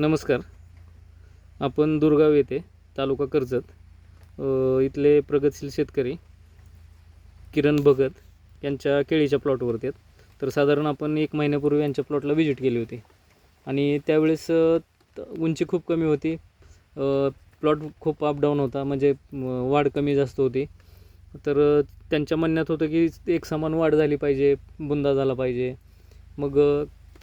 नमस्कार. आपण दुर्गाव येथे तालुका कर्जत इथले प्रगतशील शेतकरी किरण भगत यांच्या केळीच्या प्लॉटवरती आहेत. तर साधारण आपण एक महिन्यापूर्वी यांच्या प्लॉटला व्हिजिट केली होती. आणि त्यावेळेस उंची खूप कमी होती. प्लॉट खूप अपडाऊन होता म्हणजे वाढ कमी जास्त होती. तर त्यांच्या म्हणण्यात होतं की एक समान वाढ झाली पाहिजे बुंदा झाला पाहिजे. मग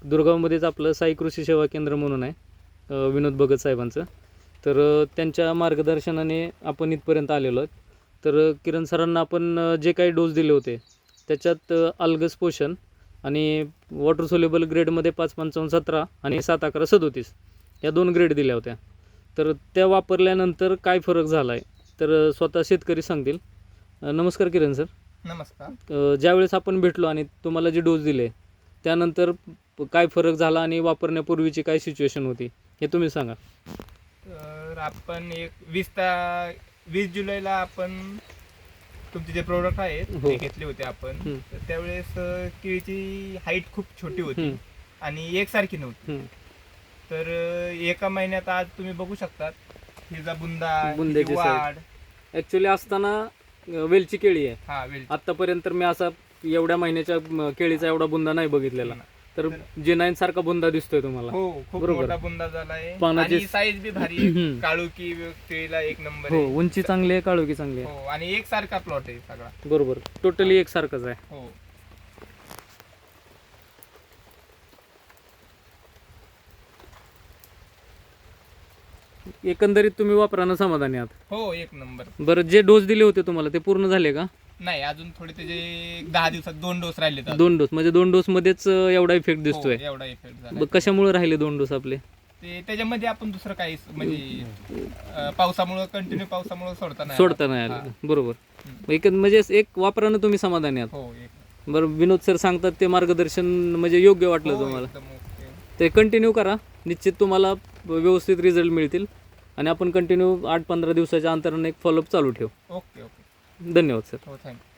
दुर्गावमध्येच आपलं साई कृषी सेवा केंद्र म्हणून आहे. विनोद भगत साहेबांचं. तर त्यांच्या मार्गदर्शनाने आपण इथपर्यंत आलेलो आहोत. तर किरण सरांना आपण जे काही डोस दिले होते त्याच्यात अल्गस पोषण आणि वॉटर सोल्युबल ग्रेडमध्ये पाच पंचावन्न सतरा आणि सात अकरा सदोतीस या दोन ग्रेड दिल्या होत्या. तर त्या वापरल्यानंतर काय फरक झाला आहे तर स्वतः शेतकरी सांगतील. नमस्कार किरण सर. नमस्कार. ज्यावेळेस आपण भेटलो आणि तुम्हाला जे डोस दिले त्यानंतर काय फरक झाला आणि वापरण्यापूर्वीची काय सिच्युएशन होती हे तुम्ही सांगा. तर आपण एक वीस ता वीस जुलैला आपण तुमचे जे प्रोडक्ट आहेत हो. ते घेतले होते आपण. हम्म. तर त्यावेळेस अ, केळीची हाईट खूप छोटी होती हम्म, आणि एकसारखी नव्हती. हम्म. तर अ, एका महिन्यात आज तुम्ही बघू शकतात हिचा बुंदा बुंद्याची हिची वाढ. ॲक्च्युली असताना अ, वेलची केळी आहे. हा वेल आत्तापर्यंत तर मी असा एवढ्या महिन्याच्या केळीचा एवढा बुंदा नाही बघितलेला. तर जे नाईन सारखा बुंदा दिसतोय तुम्हाला. हो खूप बरोबर. मोठा बुंदा झालाय. पानाची- साईज बी भारी. काळुकी केळीला एक नंबर हो आहे. उंची चांगली आहे काळोखी चांगली आहे. हो आणि एकसारखा प्लॉट आहे सगळा. बरोबर. टोटली एकसारखंच आहे. हो. एकंदरीत तुम्ही वापरानं समाधानी आहात. हो एक नंबर बरं जे डोस दिले होते तुम्हाला ते पूर्ण झाले का? नाही अजून थोडे त्याचे दहा दिवसात दोन डोस राहिले दोन डोस म्हणजे दोन डोस मध्येच एवढा इफेक्ट दिसतोय. एवढा इफेक्ट झाला कशामुळे राहिले दोन डोस आपले? ते त्याच्यामध्ये आपण दुसरं काही म्हणजे पावसामुळं कंटिन्यू पावसामुळं सोडता नाही. सोडता नाही हा. आलं बरोबर. एक म्हणजे एक वापरानं तुम्ही समाधानी आहात. हो एक. बरं विनोद सर सांगतात ते मार्गदर्शन म्हणजे योग्य वाटलं हो, तुम्हाला. ते कंटिन्यू करा. निश्चित तुम्हाला व्यवस्थित रिझल्ट मिळतील. आणि आपण कंटिन्यू आठ पंधरा दिवसाच्या अंतराने एक फॉलोअप चालू ठेवू. Okay okay. धन्यवाद सर. हो थँक्यू